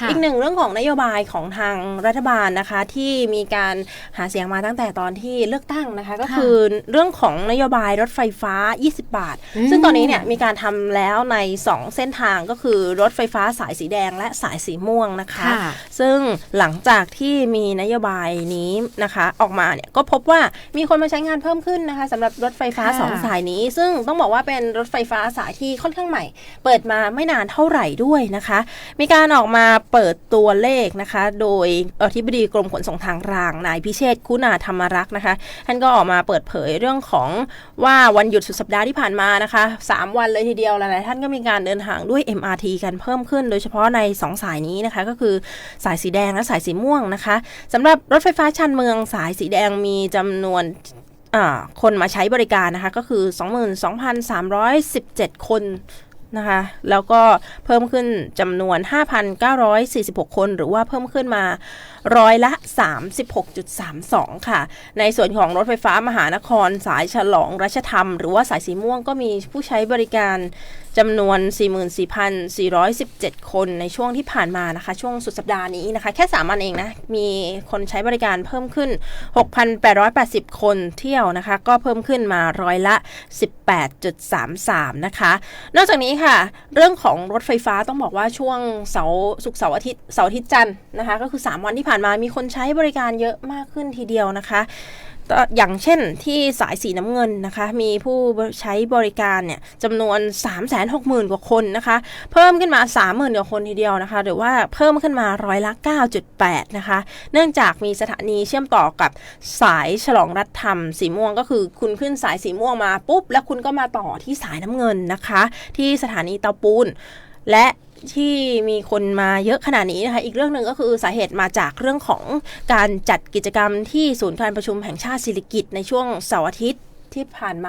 ค่ะอีกหนึ่งเรื่องของนโยบายของทางรัฐบาลนะคะ ที่มีการหาเสียงมาตั้งแต่ตอนที่เลือกตั้งนะคะ ก็ค่ะคือเรื่องของนโยบายรถไฟฟ้า 20 บาทอืมซึ่งตอนนี้เนี่ยมีการทำแล้วใน 2 เส้นทางก็คือรถไฟฟ้าสายสีแดงและสายสีม่วงนะคะค่ะซึ่งหลังจากที่มีนโยบายนี้นะคะออกมาเนี่ยก็พบว่ามีคนมาใช้งานเพิ่มขึ้นนะคะสำหรับรถไฟฟ้าค่ะสองสายนี้ ซึ่งต้องบอกว่าเป็นรถไฟฟ้าสายที่ค่อนข้างใหม่ เปิดมาไม่นานเท่าไหร่ด้วยนะคะ มีการออกมาเปิดตัวเลขนะคะ โดยอธิบดีกรมขนส่งทางรางนายพิเชษฐ์คุณาธรรมรักษ์นะคะ ท่านก็ออกมาเปิดเผยเรื่องของว่าวันหยุดสุดสัปดาห์ที่ผ่านมานะคะ 3 วันเลยทีเดียวหลายๆท่านก็มีการเดินทางด้วย MRT กันเพิ่มขึ้น โดยเฉพาะใน 2 สายนี้นะคะ ก็คือสายสีแดงและสายสีม่วงนะคะสำหรับรถไฟฟ้าชานเมืองสายสีแดงมีจำนวนคนมาใช้บริการนะคะ ก็คือ 22,317 คน นะคะ แล้วก็เพิ่มขึ้นจำนวน 5,946 คน หรือว่าเพิ่มขึ้นมาร้อยละ 36.32 ค่ะ ในส่วนของรถไฟฟ้ามหานครสายฉลองรัชธรรม หรือว่าสายสีม่วงก็มีผู้ใช้บริการจำนวน 44,417 คนในช่วงที่ผ่านมานะคะ ช่วงสุดสัปดาห์นี้นะคะ แค่3วันเองนะ มีคนใช้บริการเพิ่มขึ้น 6,880 คนเที่ยวนะคะ ก็เพิ่มขึ้นมาร้อยละ 18.33 นะคะ นอกจากนี้ค่ะ เรื่องของรถไฟฟ้าต้องบอกว่าช่วงเสาร์ศุกร์เสาร์อาทิตย์เสาร์อาทิตย์จันทร์นะคะ ก็คือ 3 วันที่ผ่านมามีคนใช้บริการเยอะมากขึ้นทีเดียวนะคะ อย่างเช่นที่สายสีน้ำเงินนะคะ มีผู้ใช้บริการเนี่ยจำนวน 360,000 กว่าคนนะคะ เพิ่มขึ้นมา 30,000กว่าคนทีเดียวนะคะ หรือว่าเพิ่มขึ้นมาร้อยละ 9.8 นะคะ เนื่องจากมีสถานีเชื่อมต่อกับสายฉลองรัฐธรรมสีม่วงก็คือคุณขึ้นสายสีม่วงมาปุ๊บ แล้วคุณก็มาต่อที่สายน้ำเงินนะคะ ที่สถานีเตาปูน และที่มีคนมาเยอะขนาดนี้นะคะอีกเรื่องหนึ่งก็คือสาเหตุมาจากเรื่องของการจัดกิจกรรมที่ศูนย์การประชุมแห่งชาติศิริกิตในช่วงเสาร์อาทิตย์ที่ผ่านมา